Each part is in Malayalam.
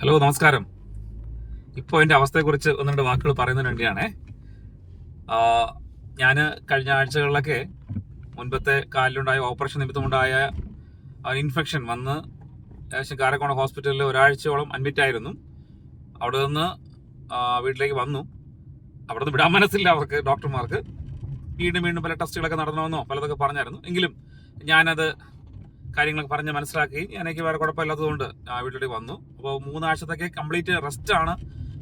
ഹലോ നമസ്കാരം. ഇപ്പോൾ എന്റെ അവസ്ഥയെക്കുറിച്ച് ഒന്ന് രണ്ട് വാക്കുകൾ പറയുന്നതിന് വേണ്ടിയാണേ. ഞാൻ കഴിഞ്ഞ ആഴ്ചകളിലൊക്കെ മുൻപത്തെ കാലിലുണ്ടായ ഓപ്പറേഷൻ നിമിത്തമുണ്ടായ ഇൻഫെക്ഷൻ വന്ന് ഏകദേശം കാരക്കോണ ഹോസ്പിറ്റലിൽ ഒരാഴ്ചയോളം അഡ്മിറ്റ് ആയിരുന്നു. അവിടെ നിന്ന് വീട്ടിലേക്ക് വന്നു. അവിടെ നിന്ന് വിടാൻ മനസ്സില്ല അവർക്ക് ഡോക്ടർമാർക്ക്. വീണ്ടും വീണ്ടും പല ടെസ്റ്റുകളൊക്കെ നടത്തണമെന്നോ പലതൊക്കെ പറഞ്ഞായിരുന്നു. എങ്കിലും ഞാനത് കാര്യങ്ങളൊക്കെ പറഞ്ഞ് മനസ്സിലാക്കി. എനിക്ക് വേറെ കുഴപ്പമില്ലാത്തതുകൊണ്ട് ആ വീട്ടിലേക്ക് വന്നു. അപ്പോൾ മൂന്നാഴ്ചത്തേക്ക് കംപ്ലീറ്റ് റെസ്റ്റ് ആണ്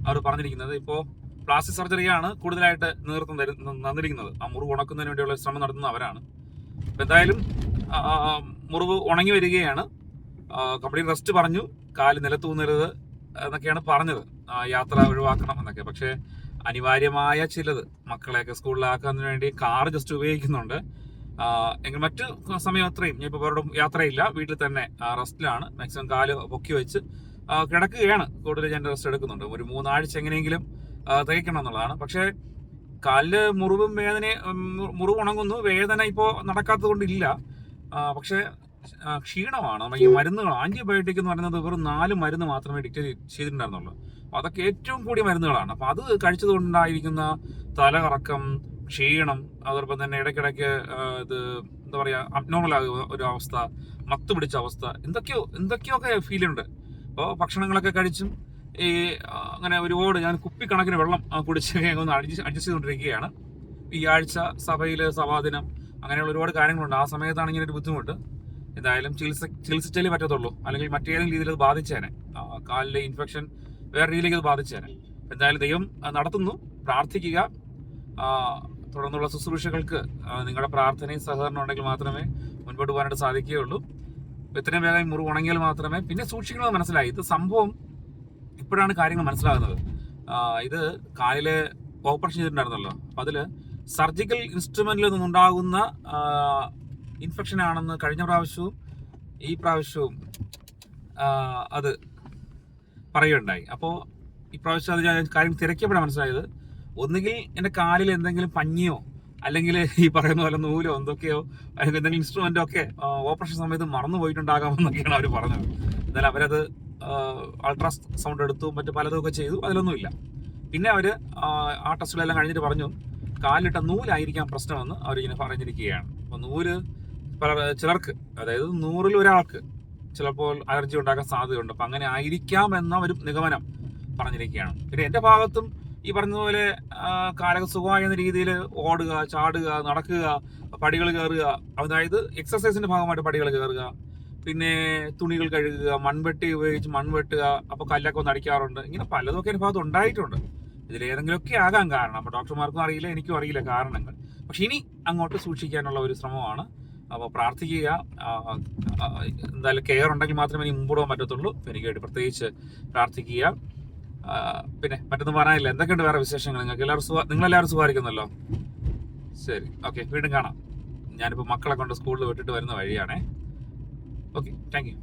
അവർ പറഞ്ഞിരിക്കുന്നത്. ഇപ്പോൾ പ്ലാസ്റ്റിക് സർജറിയാണ് കൂടുതലായിട്ട് നേതൃത്വം തന്നിരിക്കുന്നത്. ആ മുറിവ് ഉണക്കുന്നതിന് വേണ്ടിയുള്ള ശ്രമം നടത്തുന്ന അവരാണ്. അപ്പം എന്തായാലും മുറിവ് ഉണങ്ങി വരികയാണ്. കംപ്ലീറ്റ് റെസ്റ്റ് പറഞ്ഞു. കാൽ നിലത്തൂന്നരുത് എന്നൊക്കെയാണ് പറഞ്ഞത്. യാത്ര ഒഴിവാക്കണം എന്നൊക്കെ. പക്ഷേ അനിവാര്യമായ ചിലത് മക്കളെയൊക്കെ സ്കൂളിലാക്കുന്നതിന് വേണ്ടി കാർ ജസ്റ്റ് ഉപയോഗിക്കുന്നുണ്ട്. മറ്റു സമയം അത്രയും ഞാൻ ഇപ്പോൾ വേറെ യാത്രയില്ല. വീട്ടിൽ തന്നെ റെസ്റ്റിലാണ്. മാക്സിമം കാൽ പൊക്കി വെച്ച് കിടക്കുകയാണ്. കൂടുതൽ ഞാൻ റെസ്റ്റ് എടുക്കുന്നുണ്ട്. ഒരു മൂന്നാഴ്ച എങ്ങനെയെങ്കിലും ആ, തികയ്ക്കണം എന്നുള്ളതാണ്. പക്ഷേ കാലിൽ മുറിവും വേദന മുറിവ് ഉണങ്ങുന്നു. വേദന ഇപ്പോൾ നടക്കാത്തത് കൊണ്ടില്ല പക്ഷേ ക്ഷീണമാണ്. ഈ മരുന്നുകൾ ആന്റിബയോട്ടിക് എന്ന് പറയുന്നത് വെറും നാല് മരുന്ന് മാത്രമേ ഡിക്റ്റേറ്റ് ചെയ്തിട്ടുണ്ടായിരുന്നുള്ളൂ. അതൊക്കെ ഏറ്റവും കൂടിയ മരുന്നുകളാണ്. അപ്പൊ അത് കഴിച്ചത് കൊണ്ടുണ്ടായിരിക്കുന്ന തലകറക്കം ക്ഷീണം അതോടൊപ്പം തന്നെ ഇടയ്ക്കിടയ്ക്ക് ഇത് എന്താ പറയുക അബ്നോർമൽ ആകുക ഒരു അവസ്ഥ മത്ത് പിടിച്ച അവസ്ഥ എന്തൊക്കെയോ എന്തൊക്കെയൊക്കെ ഉണ്ട്. അപ്പോൾ ഭക്ഷണങ്ങളൊക്കെ കഴിച്ചും ഈ അങ്ങനെ ഒരുപാട് ഞാൻ കുപ്പിക്കണക്കിന് വെള്ളം കുടിച്ച് ഒന്ന് അഡ്ജസ്റ്റ് അഡ്ജസ്റ്റ് ചെയ്തുകൊണ്ടിരിക്കുകയാണ് ഈ ആഴ്ച സഭയിൽ സഭാദിനം അങ്ങനെയുള്ള ഒരുപാട് കാര്യങ്ങളുണ്ട്. ആ സമയത്താണ് ഇങ്ങനെ ഒരു ബുദ്ധിമുട്ട്. എന്തായാലും ചികിത്സ ചികിത്സിച്ചാലേ പറ്റത്തുള്ളൂ. അല്ലെങ്കിൽ മറ്റേതെങ്കിലും രീതിയിൽ അത് ബാധിച്ചേനെ. കാലിലെ ഇൻഫെക്ഷൻ വേറെ രീതിയിലേക്ക് അത് ബാധിച്ചേനെ. എന്തായാലും ദൈവം നടത്തുന്നു. പ്രാർത്ഥിക്കുക. തുടർന്നുള്ള ശുശ്രൂഷകൾക്ക് നിങ്ങളുടെ പ്രാർത്ഥനയും സഹകരണം ഉണ്ടെങ്കിൽ മാത്രമേ മുൻപോട്ട് പോകാനായിട്ട് സാധിക്കുകയുള്ളൂ. എത്രയും വേഗം മുറിവ് ഉണങ്ങിയാൽ മാത്രമേ പിന്നെ സൂക്ഷിക്കണമെന്ന് മനസ്സിലായി. ഇത് സംഭവം ഇപ്പോഴാണ് കാര്യങ്ങൾ മനസ്സിലാകുന്നത്. ഇത് കാലിലെ ഓപ്പറേഷൻ ചെയ്തിട്ടുണ്ടായിരുന്നല്ലോ അപ്പൊ അതിൽ സർജിക്കൽ ഇൻസ്ട്രുമെന്റിൽ നിന്നുണ്ടാകുന്ന ഇൻഫെക്ഷൻ ആണെന്ന് കഴിഞ്ഞ പ്രാവശ്യവും ഈ പ്രാവശ്യവും അത് പറയുകയുണ്ടായി. അപ്പോൾ ഇപ്രാവശ്യം അത് ഞാൻ കാര്യം തിരക്കിയപ്പോഴാണ് മനസ്സിലായത്. ഒന്നുകിൽ എന്റെ കാലിൽ എന്തെങ്കിലും പഞ്ഞിയോ അല്ലെങ്കിൽ ഈ പറയുന്ന പോലെ നൂലോ എന്തൊക്കെയോ അല്ലെങ്കിൽ എന്തെങ്കിലും ഇൻസ്ട്രുമെന്റോ ഒക്കെ ഓപ്പറേഷൻ സമയത്ത് മറന്നു പോയിട്ടുണ്ടാകാമെന്നൊക്കെയാണ് അവർ പറഞ്ഞത്. എന്നാൽ അവരത് അൾട്രാ സൗണ്ട് എടുത്തു മറ്റു പലതും ഒക്കെ ചെയ്തു. അതിലൊന്നുമില്ല. പിന്നെ അവർ ആ ടെസ്റ്റിലെല്ലാം കഴിഞ്ഞിട്ട് പറഞ്ഞു കാലിട്ട നൂലായിരിക്കാം പ്രശ്നമെന്ന് അവരിങ്ങനെ പറഞ്ഞിരിക്കുകയാണ്. അപ്പോൾ നൂൽ പല ചിലർക്ക് അതായത് നൂറിൽ ഒരാൾക്ക് ചിലപ്പോൾ അലർജി ഉണ്ടാക്കാൻ സാധ്യതയുണ്ട്. അപ്പം അങ്ങനെ ആയിരിക്കാം എന്ന ഒരു നിഗമനം പറഞ്ഞിരിക്കുകയാണ്. പിന്നെ എന്റെ ഭാഗത്തും ഈ പറഞ്ഞതുപോലെ ആ, സുഖമായിരുന്ന രീതിയിൽ ഓടുക ചാടുക നടക്കുക പടികൾ കയറുക അതായത് എക്സസൈസിന്റെ ഭാഗമായിട്ട് പടികൾ കയറുക പിന്നെ തുണികൾ കഴുകുക മൺവെട്ടി ഉപയോഗിച്ച് മൺവെട്ടുക അപ്പോൾ കല്ലൊക്കെ ഒന്ന് അടിക്കാറുണ്ട്. ഇങ്ങനെ പലതൊക്കെ എന്റെ ഭാഗത്ത് ഉണ്ടായിട്ടുണ്ട്. ഇതിലേതെങ്കിലുമൊക്കെ ആകാൻ കാരണം. അപ്പൊ ഡോക്ടർമാർക്കും അറിയില്ല എനിക്കും അറിയില്ല കാരണങ്ങൾ. പക്ഷെ ഇനി അങ്ങോട്ട് സൂക്ഷിക്കാനുള്ള ഒരു ശ്രമമാണ്. അപ്പോൾ പ്രാർത്ഥിക്കുക. എന്തായാലും കെയർ ഉണ്ടെങ്കിൽ മാത്രമേ ഇനി മുമ്പോടാൻ പറ്റത്തുള്ളൂ. എനിക്ക് വേണ്ടി പ്രത്യേകിച്ച് പ്രാർത്ഥിക്കുക. പിന്നെ മറ്റൊന്നും പറയാനില്ല. എന്തൊക്കെയുണ്ട് വേറെ വിശേഷങ്ങൾ നിങ്ങൾക്ക്? എല്ലാവരും സുഖ നിങ്ങളെല്ലാവരും സുഖമായിരിക്കുന്നല്ലോ? ശരി. ഓക്കെ വീണ്ടും കാണാം. ഞാനിപ്പോൾ മക്കളെ കൊണ്ട് സ്കൂളിൽ വിട്ടിട്ട് വരുന്ന വഴിയാണേ. Okay thank you